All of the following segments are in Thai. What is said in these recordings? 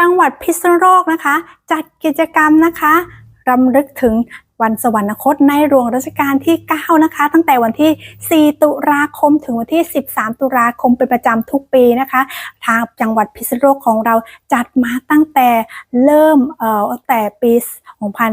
จังหวัดพิษณุโลกนะคะ จัดกิจกรรมนะคะรำลึกถึง วันสวรรคตในหลวงรัชกาลที่ 9 นะคะ ตั้งแต่วันที่ 4 ตุลาคมถึงวันที่ 13 ตุลาคมเป็นประจำทุกปีนะคะ ทางจังหวัดพิษณุโลกของเราจัดมาตั้งแต่เริ่มเอ่อตั้งแต่ปี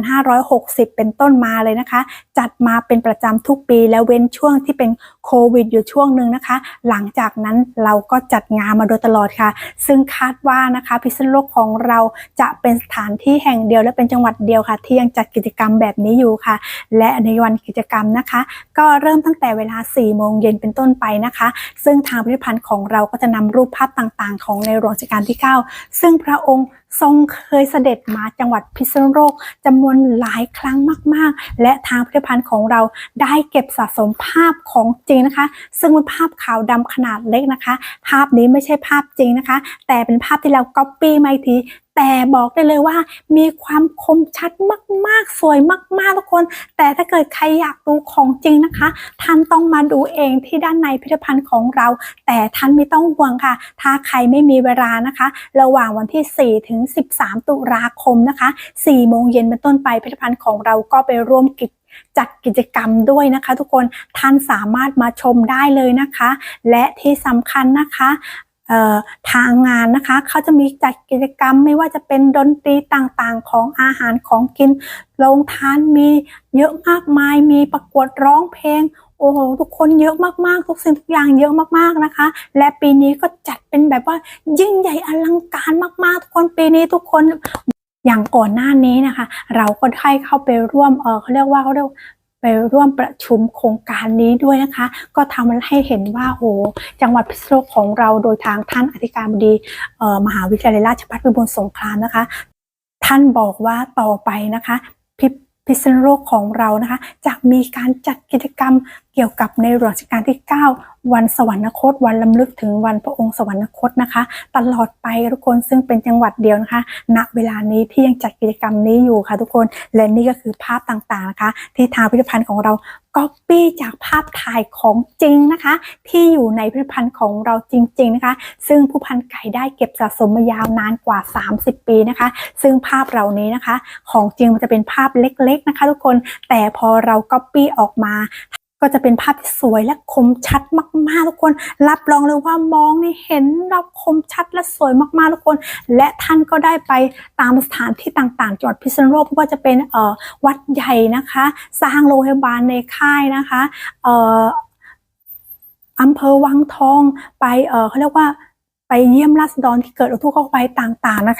2560 เป็นต้นมาเลยนะคะ จัดมาเป็นประจำทุกปีแล้วเว้นช่วงที่เป็นโควิดอยู่ช่วงหนึ่งนะคะ หลังจากนั้นเราก็จัดงานมาโดยตลอดค่ะ ซึ่งคาดว่านะคะพิษณุโลกของเราจะเป็นสถานที่แห่งเดียวและเป็นจังหวัดเดียวค่ะ ที่ยังจัดกิจกรรมแบบนี้อยู่ค่ะ และในวันกิจกรรมนะคะ ก็เริ่มตั้งแต่เวลา 4 โมงเย็นเป็นต้นไปนะคะ ซึ่งทางพิพิธภัณฑ์ของเราก็จะนำรูปภาพต่างๆ ของในหลวงรัชกาลที่ 9 ซึ่งพระองค์ทรงเคยเสด็จมาจังหวัดพิษณุโลกจำนวนหลายครั้งมาก ๆ และทางพิพิธภัณฑ์ของเราได้เก็บสะสมภาพของจริงนะคะ ซึ่งเป็นภาพขาวดำขนาดเล็กนะคะ ภาพนี้ไม่ใช่ภาพจริงนะคะ แต่เป็นภาพที่เราก๊อปปี้มาอีกทีแต่บอกได้เลยว่ามีความคมชัดมาก ๆ สวยมาก ๆ ทุกคน แต่ถ้าเกิดใครอยากดูของจริงนะคะ ท่านต้องมาดูเองที่ด้านในพิพิธภัณฑ์ของเรา แต่ท่านไม่ต้องห่วงค่ะ ถ้าใครไม่มีเวลานะคะ ระหว่างวันที่ 4 ถึง13 ตุลาคมนะคะ4โมงเย็นเป็นต้นไปพิพิธภัณฑ์ของเราก็ไปร่วมกิจจัดกิจกรรมด้วยนะคะ ทุกคนท่านสามารถมาชมได้เลยนะคะ และที่สำคัญนะคะทางงานนะคะเขาจะมีจัดกิจกรรมไม่ว่าจะเป็นดนตรีต่างๆ ของอาหารของกินโรงทานมีเยอะมากมายมีประกวดร้องเพลง โอ้โหทุกคนเยอะมากๆ ทุกสิ่งทุกอย่างเยอะมากๆนะคะ และปีนี้ก็จัดเป็นแบบว่ายิ่งใหญ่อลังการมากๆ ทุกคนปีนี้ทุกคนอย่างก่อนหน้านี้นะคะ เราก็ได้เข้าไปร่วมเออเขาเรียกว่าเขาเรียกไปร่วมประชุมโครงการนี้ด้วยนะคะ ก็ทำให้เห็นว่าโอ้จังหวัดพิษณุโลกของเราโดยทางท่านอธิการบดีมหาวิทยาลัยราชภัฏพิบูลสงครามนะคะ ท่านบอกว่าต่อไปนะคะพิพิษณุโลกของเรานะคะจะมีการจัดกิจกรรม เกี่ยวกับในหลวงรัชกาลที่ 9 วันสวรรคต วันลำลึกถึงวันพระองค์สวรรคตนะคะ ตลอดไปทุกคนซึ่งเป็นจังหวัดเดียวนะคะ ณเวลานี้ที่ยังจัดกิจกรรมนี้อยู่ค่ะทุกคนและนี่ก็คือภาพต่างๆนะคะ ที่ทางพิพิธภัณฑ์ของเราก๊อปปี้จากภาพถ่ายของจริงนะคะ ที่อยู่ในพิพิธภัณฑ์ของเราจริง ๆนะคะ ซึ่งผู้พันไก่ได้เก็บสะสมมายาวนานกว่า 30 ปีนะคะ ซึ่งภาพเหล่านี้นะคะ ของจริงมันจะเป็นภาพเล็กๆนะคะ ทุกคนแต่พอเราก๊อปปี้ออกมา ก็จะเป็นภาพที่สวยและคมชัดมากๆทุกคน รับรองเลยว่ามองนี่เห็นเราคมชัดและสวยมากๆทุกคน และท่านก็ได้ไปตามสถานที่ต่างๆจังหวัดพิษณุโลกไม่ว่าจะเป็นเอ่อวัดใหญ่นะคะ สร้างโรงพยาบาลในค่ายนะคะเอ่ออำเภอวังทองไปเอ่อเขาเรียกว่าไปเยี่ยมราษฎรที่เกิดอุทกภัยต่าง ๆ นะคะ